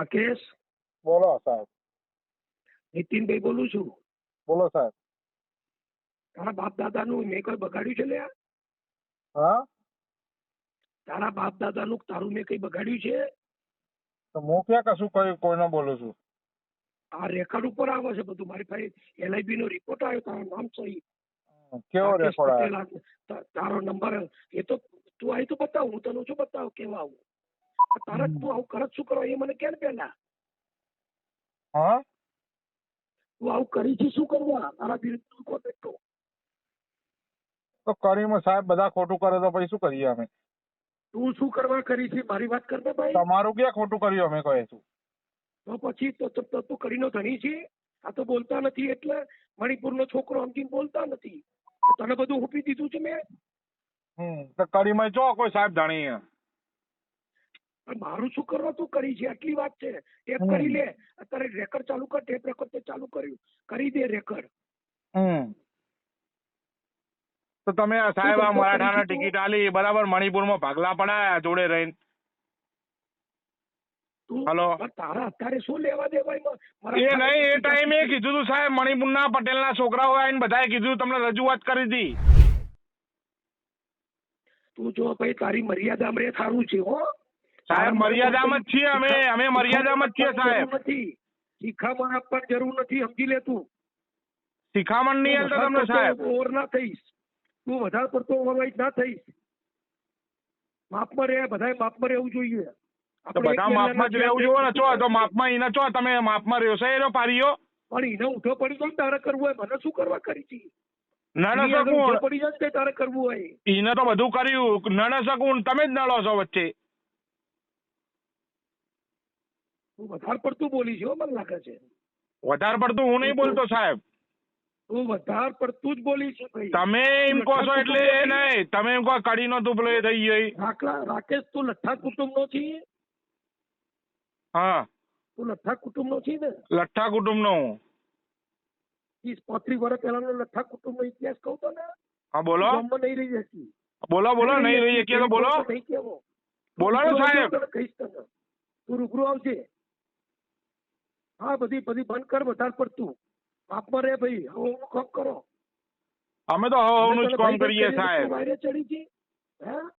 રાકેશ? બોલો સાહેબ. નીતિનભાઈ બોલું છું. બોલો સાહેબ. તારા બાપ દાદાનું મેં કઈ બગાડ્યું છે લ્યા? હા? તારા બાપ દાદાનું તારું મેં કઈ બગાડ્યું છે? તો હું ક્યાં કશું કઈ કોઈને બોલું છું? આ રેકોર્ડ ઉપર આવે છે બધું. મારી પાસે એલઆઈબી નો રિપોર્ટ આવ્યો તારું નામ સહી. કેવો રેકોર્ડ આવ્યો? તારો નંબર એ તો તું આવી તો બતાવ હું તને શું બતાવ? કેવા આવું? તારા હમ. તું આવું કરત શું કરો? એ મને કેમ ને પહેલા? હા? તું આવું કરી છે શું કરવા? તારા વિરુદ્ધ તો તો કરીમાં સાહેબ બધા ખોટું કરે તો પછી શું કરીએ અમે? તું શું કરવા કરી છે? મારી વાત કરતો ભાઈ. તમારું ક્યાં ખોટું કર્યું અમે કહે છું તો પછી તો તો- તો કરીનો ધણી છે? આ તો બોલતા નથી એટલે મણિપુરનો છોકરો સમજીને બોલતા નથી. તને બધું હુપી દીધું છે મેં? હમ તો કરીમાં જો કોઈ સાહેબ પણ મારું શું કરવા તું કરી છે? આટલી વાત છે. ટેપ કરી લે. અત્યારે રેકર્ડ ચાલુ કર ટેપ રેકોર્ડ તે ચાલુ કર્યું. કરી દે રેકર્ડ તો તમે સાહેબ આ મરાઠાના ટિકિટ આલી. બરાબર મણિપુરમાં ભાગલા પડાયા જોડે રહીને. હેલો. તારા અત્યારે શું લેવા દે ભાઈ? એ નહીં એ ટાઈમે કીધું તું સાહેબ મણિપુરના પટેલના છોકરાઓ આવીને બધાએ કીધું તમને રજૂઆત કરી હતી તું જો ભાઈ તારી મર્યાદામાં રે થારું છે હો. સાહેબ મર્યાદામાં જ છીએ અમે અમે મર્યાદામાં જ છીએ સાહેબ જરૂર નથી શિખામણ આપવાની જરૂર નથી સમજી લે તું શિખામણ નહીં તું હાલતા તમને વધારે સાહેબ પડતો ઓવર ના થઈશ તું વધારે પડતો ઓવરવાઇઝ ના થઈશ માપમાં રહે બધાએ માપમાં રહેવું જોઈએ તો આપણે બધા એક માપમાં જ મહિનાના રહેવું જોવો ને ચો તો પણ માપમાં એને ચો તમે માપમાં રહ્યો છે એનો પારીઓ એને ઉઠો પડી તો તારે કરવું હોય મને શું કરવા કરી છે? નળ એની આગળ ઊંધો શકું પડી જાય ને તે તારે કરવું હોય. એને તો બધું કર્યું નળ શકું તમે જ નળો છો વચ્ચે. તું વધારે પડતું બોલી છે હો, મને લાગે છે. વધારે પડતું હું નહીં બોલતો સાહેબ. તું વધારે પડતું જ બોલી છે ભાઈ. તમે એમ કહો છો એટલે એ નહીં તમે એમ કહો કડીનો તુપલો એ થઈ ગઈ રાખલા રાકેશ તું લઠ્ઠા કુટુંબ નો છે હા. તું લઠ્ઠા કુટુંબ નો છે ને? લઠ્ઠા કુટુંબનો હું. ત્રીસ પાંત્રીસ વર્ષ પહેલાનો લઠ્ઠા કુટુંબ નો ઇતિહાસ કહું તો ને? હા બોલો. ગામમાં નહીં રહી જતી બોલો બોલો નહીં રહી શકીએ તો બોલો. નહીં કહેવો? બોલો ને રૂબરૂ સાહેબ. આવજે, તને કહીશ તને. તું રૂબરૂ આવજે. હા બધી બધી બંધ કર વધારે પડતું. માપમાં રે ભાઈ હવે હું કામ કરો. અમે તો હવનું જ કામ કરીએ સાહેબ. વાયરે ચડી ગઈ? હે?